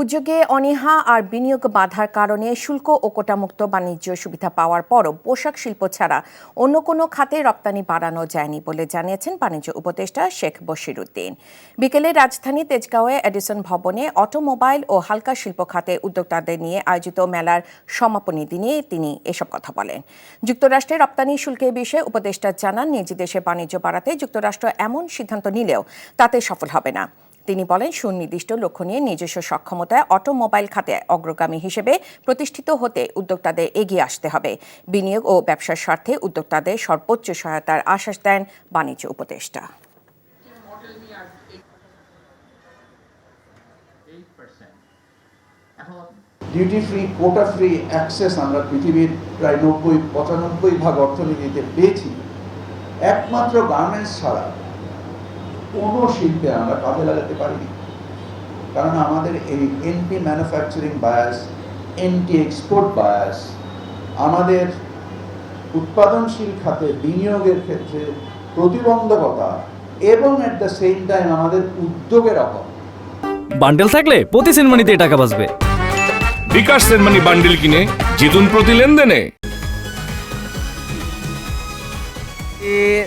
উদ্যোগে অনীহা আর বিনিয়োগ বাধার কারণে শুল্ক ও কোটামুক্ত বাণিজ্য সুবিধা পাওয়ার পরও পোশাক শিল্প ছাড়া অন্য কোনো খাতে রপ্তানি বাড়ানো যায়নি বলে জানিয়েছেন বাণিজ্য উপদেষ্টা শেখ বশিরুদ্দিন। বিকেলে রাজধানী তেজগাঁওয়ে এডিসন ভবনে অটোমোবাইল ও হালকা শিল্প খাতে উদ্যোক্তাদের নিয়ে আয়োজিত মেলার সমাপনী দিনে তিনি এসব কথা বলেন। যুক্তরাষ্ট্রে রপ্তানি শুল্কের বিষয়ে উপদেষ্টা জানান, নিজ দেশে বাণিজ্য বাড়াতে যুক্তরাষ্ট্র এমন সিদ্ধান্ত নিলেও তাতে সফল হবে না। তিনি বলেন, সুনির্দিষ্ট লক্ষ্য নিয়ে নিজস্ব সক্ষমতায় অটোমোবাইল খাতে অগ্রগামী হিসেবে প্রতিষ্ঠিত হতে উদ্যোক্তাদের এগিয়ে আসতে হবে। বিনিয়োগ ও ব্যবসার স্বার্থে উদ্যোক্তাদের সর্বোচ্চ সহায়তার আশ্বাস দেন বাণিজ্য উপদেষ্টা। Duty free quota free access আমরা পৃথিবীর প্রায় নব্বই, পঁচানব্বই ভাগ অর্থনীতিতে পেয়েছি। একমাত্র গার্মেন্টস ছাড়া কোনো শিল্পে আমরা কাজে লাগাতে পারিনি। কারণ আমাদের এই NP manufacturing bias NT export bias আমাদের উৎপাদনশীল খাতে বিনিয়োগের ক্ষেত্রে প্রতিবন্ধকতা এবং অ্যাট দ্য সেম টাইম আমাদের উদ্যোগের অভাব। বান্ডেল থাকলে প্রতি সেনমানিতে টাকা বাঁচবে। বিকাশ সেনমানি বান্ডিল কিনে জিতুন প্রতি লেনদেনে। এ,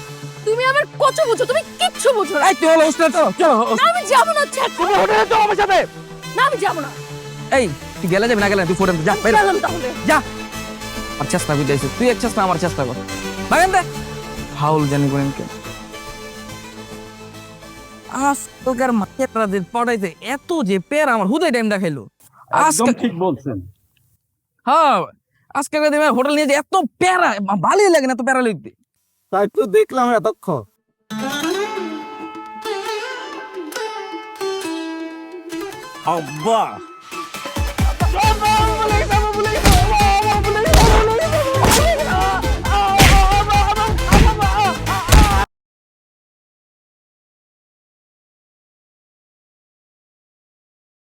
তুমি আমার কত বুঝো? তুমি কিচ্ছু বুঝো না। এই তুই হলো হোস্টেলে চলো চলো না, আমি যাব না ছাড়। তুমি হোটেলে চলো আমার সাথে। না আমি যাব না। এই তুই গেলে যাবি না গেলে? তুই ফোটেন যা বের হ। গেলাম তাহলে। যা। আর চেষ্টা করতে আইছিস তুই এক চেষ্টা আমার চেষ্টা কর। বাগান দে ফাউল জানি করেন কে। আজকালকার মাঠেরাদের পড়াইতে এত যে পের আমার হুদয় টাইমটা খেলো আজকাল ঠিক বলছেন। হ্যাঁ আজকালকার দিনে হোটেল নিয়ে যে এত প্যারা ভালোই লাগে না এত প্যারা লিখতে তাই দেখলাম এতক্ষণ আব্বা